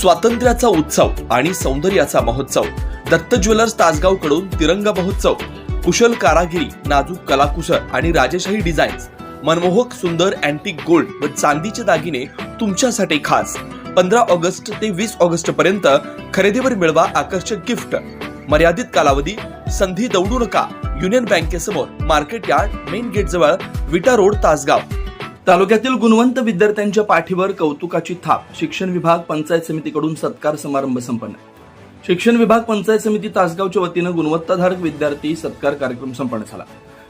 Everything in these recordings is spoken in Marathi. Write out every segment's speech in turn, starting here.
स्वातंत्र्याचा उत्सव आणि सौंदर्याचा महोत्सव. दत्त ज्वेलर्स तासगावकडून तिरंगा महोत्सव. कुशल कारागिरी नाजूक कलाकुसर आणि राजेशाही डिझाईन्स. मनमोहक सुंदर अँटिक गोल्ड व चांदीचे दागिने तुमच्यासाठी खास. पंधरा ऑगस्ट ते वीस ऑगस्ट पर्यंत खरेदीवर मिळवा आकर्षक गिफ्ट. मर्यादित कालावधी संधी दौडू नका. युनियन बँकेसमोर मार्केट यार्ड मेन गेट जवळ विटा रोड तासगाव. तालुक्यातील गुणवंत विद्यार्थ्यांच्या पाठीवर कौतुकाची थाप. शिक्षण विभाग पंचायत समितीकडून सत्कार समारंभ संपन्न. शिक्षण विभाग पंचायत समिती तासगावच्या वतीनं गुणवत्ताधारक विद्यार्थी सत्कार कार्यक्रम संपन्न झाला.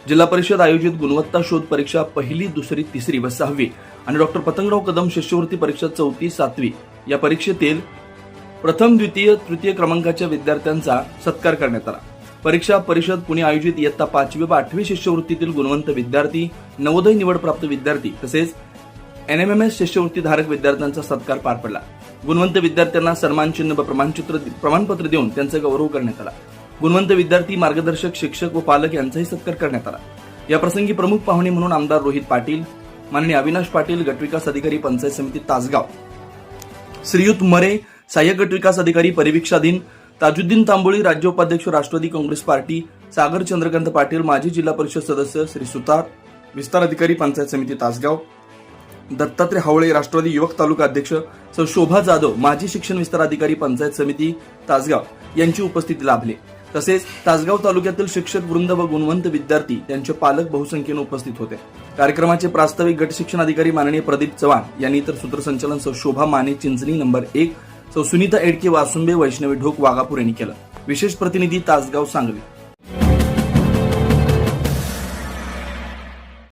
जिल्हा परिषद आयोजित गुणवत्ता शोध परीक्षा पहिली दुसरी तिसरी व सहावी आणि डॉक्टर पतंगराव कदम शिष्यवृत्ती परीक्षा चौथी सातवी या परीक्षेतील प्रथम द्वितीय तृतीय क्रमांकाच्या विद्यार्थ्यांचा सत्कार करण्यात आला. परीक्षा परिषद पुणे आयोजित इयत्ता पाचवी व आठवी शिष्यवृत्तीतील गुणवंत विद्यार्थी नवोदय निवडप्राप्त विद्यार्थी तसेच एनएमएमएस एस शिष्यवृत्तीधारक विद्यार्थ्यांचा सत्कार पार पडला. गुणवंत विद्यार्थ्यांना सन्मानचिन्ह व प्रमाणचित्र प्रमाणपत्र देऊन त्यांचा गौरव करण्यात आला. गुणवंत विद्यार्थी मार्गदर्शक शिक्षक व पालक यांचाही सत्कार करण्यात आला. या प्रसंगी प्रमुख पाहुणे म्हणून आमदार रोहित पाटील माननीय अविनाश पाटील गटविकास अधिकारी पंचायत समिती तासगाव. श्रीयुत मरे सहाय्यक गट विकास अधिकारी परिवीक्षाधीन ताजुद्दीन तांबोळी राज्य उपाध्यक्ष राष्ट्रवादी काँग्रेस पार्टी सागर चंद्रकांत पाटील माजी जिल्हा परिषद सदस्य श्री सुतार विस्तार अधिकारी पंचायत समिती तासगाव. दत्तात्रय हावळे राष्ट्रवादी युवक तालुका अध्यक्ष सौ शोभा जाधव माजी शिक्षण विस्तार अधिकारी पंचायत समिती तासगाव यांची उपस्थिती लाभली. तसेच तासगाव तालुक्यातील शिक्षक वृंद व गुणवंत विद्यार्थी त्यांचे पालक बहुसंख्येने उपस्थित होते. कार्यक्रमाचे प्रास्ताविक गट शिक्षण अधिकारी माननीय प्रदीप चव्हाण यांनी तर सूत्रसंचालन सौ शोभा माने चिंचणी नंबर एक सौ सुनीता एडके वासुंबे वैष्णवी ढोक वाघापूर यांनी केलं. विशेष प्रतिनिधी तासगाव सांगली